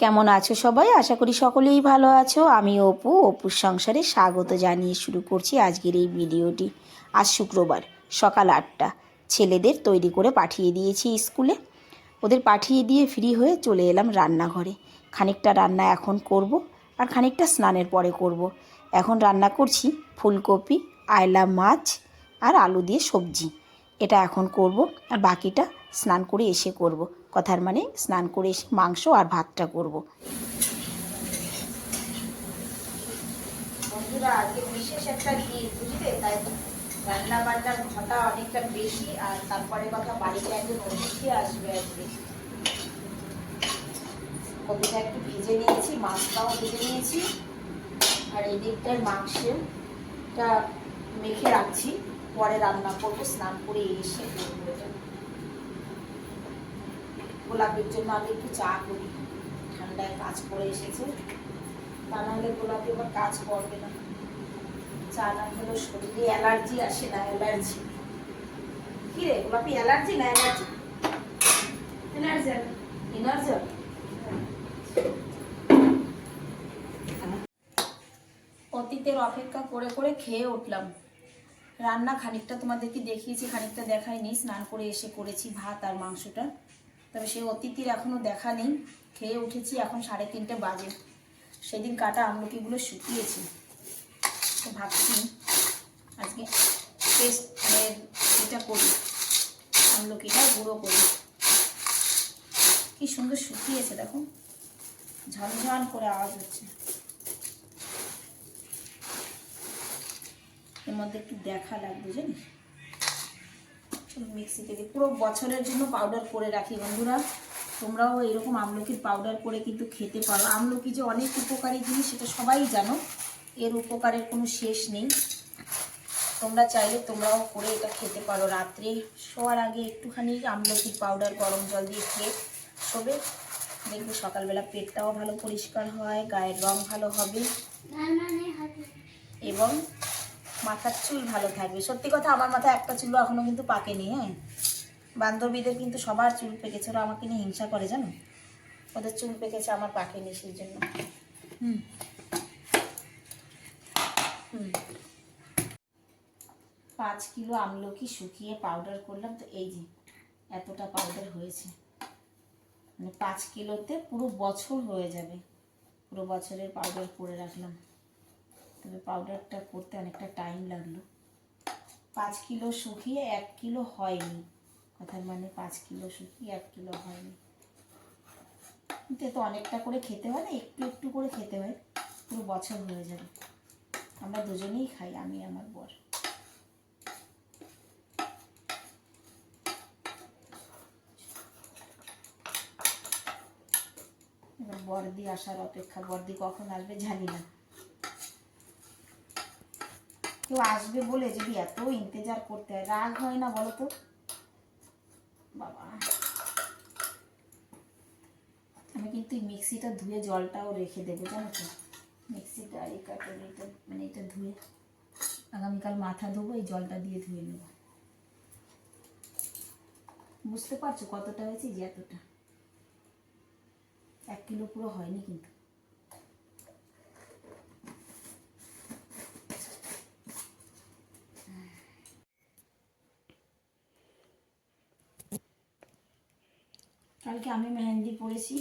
কেমন আছো সবাই? আশা করি সকলেই ভালো আছো। আমি অপু, অপুর সংসারে স্বাগত জানিয়ে শুরু করছি আজকের এই ভিডিওটি। আজ শুক্রবার, সকাল আটটা। ছেলেদের তৈরি করে পাঠিয়ে দিয়েছি স্কুলে। ওদের পাঠিয়ে দিয়ে ফ্রি হয়ে চলে এলাম রান্নাঘরে। খানিকটা রান্না এখন করব আর খানিকটা স্নানের পরে করব। এখন রান্না করছি ফুলকপি, আয়লা মাছ আর আলু দিয়ে সবজি। এটা এখন করব আর বাকিটা স্নান করে এসে করব। কথার মানে স্নান করে মাংস আর ভাতটা করব। বন্ধুরা, আজকে বিশেষ একটা তাই অনেকটা বেশি, আর কথা বাড়িতে একজন আসবে একটু ভেজে নিয়েছি, মাছটাও ভেজে নিয়েছি, আর এই দিকটায় মাংসটা মেখে রাখছি, পরে রান্না করব, স্নান করে এসে করব। গোলাপের জন্য আমি একটু চা করি। ঠান্ডায় কাজ করে এসেছে। তা নাহলে গোলাপি আবার কাজ করবে না। চা না খেলেও শরীরে অ্যালার্জি আসে না অ্যালার্জি। কি রে গোলাপি অ্যালার্জি না অ্যালার্জি? এনার্জি এনার্জি অতীতের অপেক্ষা করে করে খেয়ে উঠলাম। রান্না খানিকটা তোমাদেরকে দেখিয়েছি খানিকটা দেখাইনি স্নান করে এসে করেছি ভাত আর মাংসটা। তবে সেই অতিথির এখনও দেখা নেই। খেয়ে উঠেছি এখন সাড়ে তিনটে বাজে। সেদিন কাটা আমলকিগুলো শুকিয়েছি। ভাবছি আজকে পেস্ট মানে এটা করি। আমলকিটা গুঁড়ো করি। কি সুন্দর শুকিয়েছে, দেখো। ঝনঝন করে আওয়াজ হচ্ছে। এর মধ্যে একটু দেখা লাগবে, জানিস? মিক্সিতে দিই। পুরো বছরের জন্য পাউডার করে রাখি বন্ধুরা। তোমরাও এরকম আমলকির পাউডার করে কিন্তু খেতে পারো। আমলকি যে অনেক উপকারী জিনিস সেটা সবাই জানো। এর উপকারের কোনো শেষ নেই। তোমরা চাইলে তোমরাও করে এটা খেতে পারো রাত্রে। শোয়ার আগে একটুখানি আমলকির পাউডার গরম জল দিয়ে খেয়ে শোবে। দেখবে সকালবেলা পেটটাও ভালো পরিষ্কার হয় গায়ের রং ভালো হবে। এবং মাথার চুল ভালো থাকবে। সত্যি কথা, আমার মাথায় একটা চুলও এখনও কিন্তু পাকেনি হ্যাঁ? বান্ধবীদের কিন্তু সবার চুল পেকেছে, ওরা আমাকে নিয়ে হিংসা করে, জানো? ওদের চুল পেকেছে, আমার পাকেনি সেই জন্য। হুম। হুম। পাঁচ কিলো আমলকি শুকিয়ে পাউডার করলাম? তো এই যে, এতটা পাউডার হয়েছে। মানে পাঁচ কিলোতে পুরো বছর হয়ে যাবে, পুরো বছরের পাউডার করে রাখলাম। তবে পাউডারটা করতে অনেকটা টাইম লাগল। পাঁচ কিলো শুকিয়ে এক কিলো হয়নি। কথার মানে পাঁচ কিলো শুকিয়ে এক কিলো হয়নি। কিন্তু তো অনেকটা করে খেতে হয় না, একটু একটু করে খেতে হয়, পুরো বছর হয়ে যাবে। আমরা দুজনেই খাই, আমি, আমার বর। বর্দি আসার অপেক্ষা বর্দি কখন আসবে জানি না। কেউ আসবে বলে যদি এত ইন্তজার করতে হয়, রাগ হয় না বলো তো? বাবা। আমি কিন্তু মিক্সিটা ধুয়ে জলটাও রেখে দেবো, জানো তো? মিক্সিটা এই কাটারিটা মানে এটা ধুয়ে আগামীকাল মাথা ধোবো, এই জলটা দিয়ে ধুয়ে নেব। বুঝতে পারছ কতটা হয়েছে? যে এতটা। এক কিলো পুরো হয়নি কিন্তু। কালকে আমি মেহেন্দি পরেছি।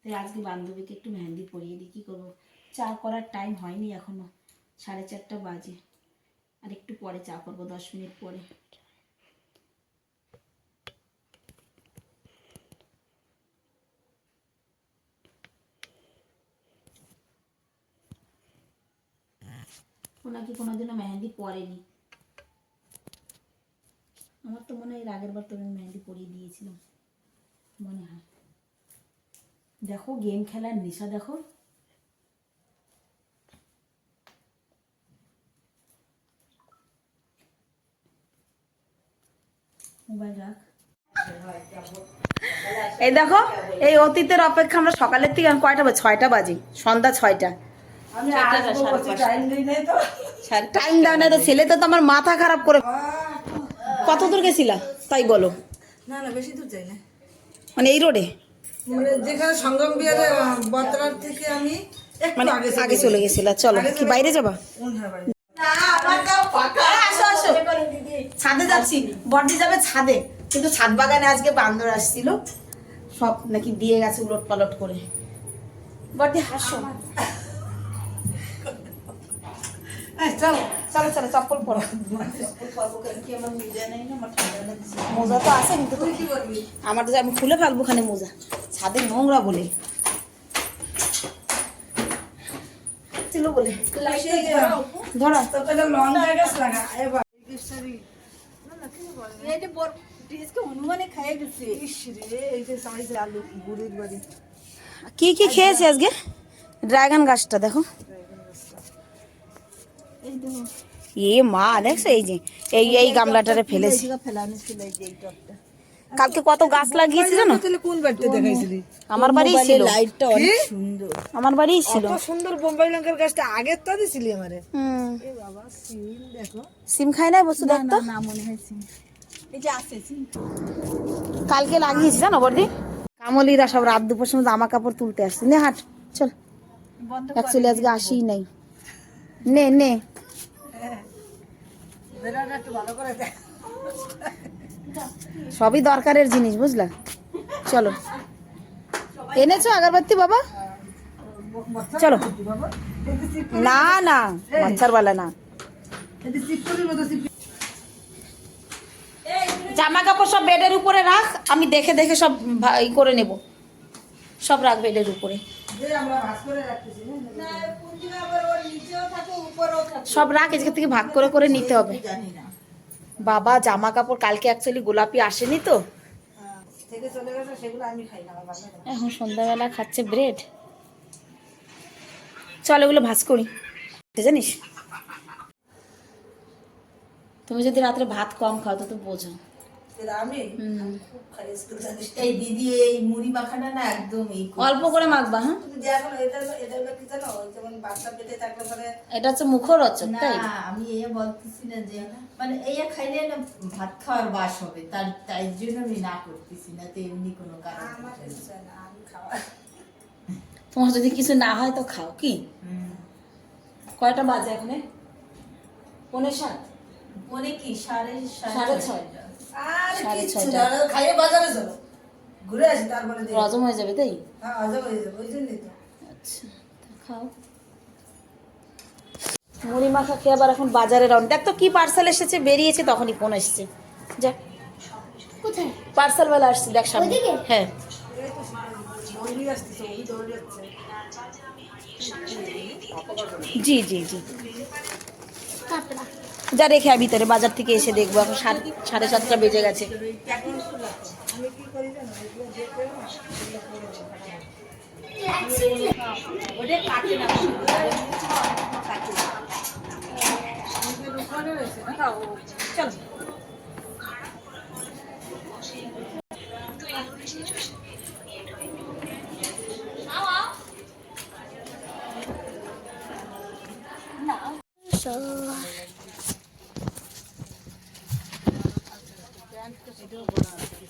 তাই আজকে বান্ধবীকে একটু মেহেন্দি পরিয়ে দিই, কী করব? চা করার টাইম হয়নি এখনও, সাড়ে চারটা বাজে। আর একটু পরে চা করব, দশ মিনিট পরে। ওনাকে কোনোদিনও মেহেন্দি পরেনি। আমার তো মনে হয় আগের বার তো আমি মেহেন্দি পরিয়ে দিয়েছিলাম। মনে হয়। দেখো গেম খেলার নেশা দেখো। মোবাইল রাখ। এই দেখো এই অতীতের অপেক্ষা আমরা সকালের থেকে কয়টা বাজে? ছয়টা বাজে সন্ধ্যা ছয়টা। টাইম দাও না তো। ছেলে তো আমার মাথা খারাপ করে কত দূর গেছিলা? তাই বলো। না না বেশি দূর যাই না মানে এই রোডে? মানে যেখানে সঙ্গম বিহারে বতরার থেকে আমি মানে আগে চলে গেছিল চলো কি বাইরে যাবা? আসো আসো। ছাদে যাচ্ছি। বড্ডি যাবে ছাদে কিন্তু ছাদ বাগানে আজকে বান্দর আসছিল। সব নাকি দিয়ে গেছে উলট পালট করে। বড্ডি হাসো। চলো চপ্পল মোজা তো আছে আমার তো আমি খুলে ফেলব ওখানে মোজা। ছাদে নোংরা বলে। বলে। কি কি খেয়েছে আজকে? ড্রাগন গাছটা, দেখো। এ মা দেখছ এই যে এই এই গামলাটারে ফেলেছে। কালকে কত গাছ লাগিয়েছে জানো? কোন বাড়িতে দেখাইছিলি আমার বাড়িই ছিল। লাইটটা অনেক সুন্দর। আমার বাড়িই ছিল। কত সুন্দর বোম্বাই লঙ্কার গাছটা আগের তো দিছিলি আমারে? এ বাবা সিন দেখো। সিম খাই না দেখতো না মনে হয় এই যে আছে সিন কালকে লাগিয়েছি জানো বর্দি কামলিরা সব রাত দুপুর সময় জামা কাপড় তুলতে আসছে। নে হাট চল। অ্যাকচুয়ালি আজকে আসিই নাই। নে নে। সবই দরকারের জিনিস, বুঝলা? চলো। এনেছো আগরবাতি বাবা? চলো। না না মচ্ছর বালা না। জামা কাপড় সব বেডের উপরে রাখ, আমি দেখে দেখে সব করে নেব। সব রাখ বেডের উপরে। রাখতেছি না কোন দিকে আবার ওর নিচেও থাকে উপরেও থাকে সব রাখ এদিকে থেকে ভাগ করে করে নিতে হবে। বাবা জামা কাপড় কালকে অ্যাকচুয়ালি গোলাপি আসেনি তো। এখন সন্ধ্যাবেলা খাচ্ছে ব্রেড চল এগুলো ভাজ করি। জানিস? তুমি যদি রাত্রে ভাত কম খাও তো বোঝো। এরা খুব খাই এই দিদি এই মুড়ি মাখাটা না একদম এই অল্প করে মাখবা হ্যাঁ? তুমি এটা এটা কি জানো? যেমন বাচ্চা পেটে থাকলে পরে এটা হচ্ছে মুখরোচক না আমি এই বলতেছি না যে মানে এই খাইলে না ভাত খাওয়ার বাস হবে। তার তাই জন্য আমি না করতেছি না তো এমনি কোনো কারণ আমার না। কিছু না আমি খাওয়া। তোমার যদি কিছু না হয় তো খাও কি? হুম। কয়টা বাজে এখানে পৌনে সাত? পরে কি? সাড়ে সাড়ে ছয়। আর সাড়ে কিছু ছয়টা। খাইয়ে বাজারে চলো। ঘুরে আসি তারপরে হজম হয়ে যাবে তাই? হ্যাঁ অজব হয়ে যাবে ওই জন্যই তো। আচ্ছা খাও। মুড়ি মাখা খেয়ে আবার এখন বাজারে রাউন্ড দেখ তো কি পার্সেল এসেছে বেরিয়েছে তখনই ফোন এসেছে যা। কোথায়? পার্সেল বেলা আসছে দেখ সামনে। হ্যাঁ। জি জি জি। যা রেখে আমি ভিতরে বাজার থেকে এসে দেখব। এখন সাড়ে সাতটা বেজে গেছে। আমি কি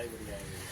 கடைபிடி ஆகிடுது